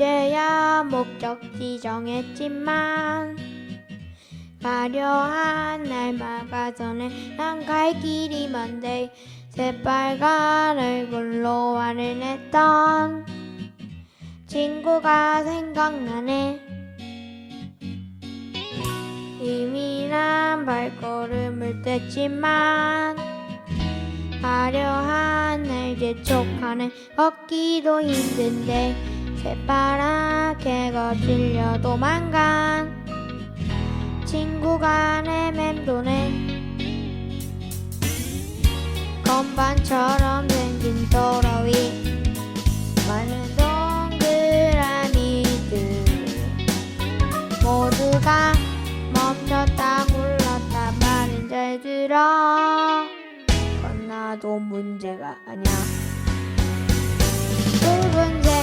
내가 목적지 정했지만. 가려한 날마가 전에 난 갈 길이 먼데 새빨간 얼굴로 화를 냈던 친구가 생각나네. 이미 난 발걸음을 뗐지만 화려한 날 재촉하네 걷기도 힘든데 새파랗게 거칠려 도망간. 친구가 내 맴도네. 건반처럼 생긴 도로 위. 많은 동그라미들. 모두가 멈췄다 굴렀다 말은 잘 들어. 건나도 문제가 아니야. 붉은색